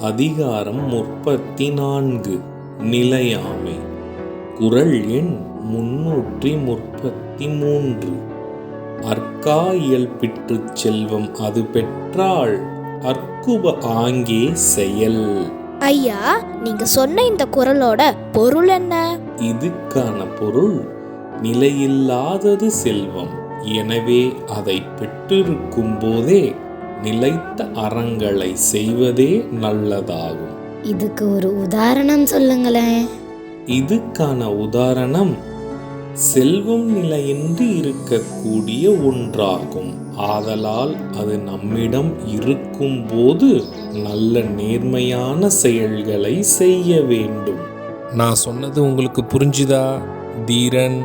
அதிகாரம் முப்பத்தி நான்கு நிலையாமை. குரல் எண் முன்னூற்றி முப்பத்தி மூன்று அற்கா இயல்பிற்றுச் செல்வம் அது பெற்றால் அற்குப ஆங்கே செயல். ஐயா நீங்க சொன்ன இந்த குரலோட பொருள் என்ன? இதுக்கான பொருள் நிலையில்லாதது செல்வம். எனவே அதை பெற்றிருக்கும் போதே நிலைத்த அறங்களை செய்வதே நல்லதாகும். இதுக்கு ஒரு உதாரணம் சொல்லுங்களேன். இதுக்கான உதாரணம் செல்வம் நிலையின்றி இருக்கக்கூடிய ஒன்றாகும். ஆதலால் அது நம்மிடம் இருக்கும்போது நல்ல நேர்மையான செயல்களை செய்ய வேண்டும். நான் சொன்னது உங்களுக்கு புரிஞ்சுதா? தீரன்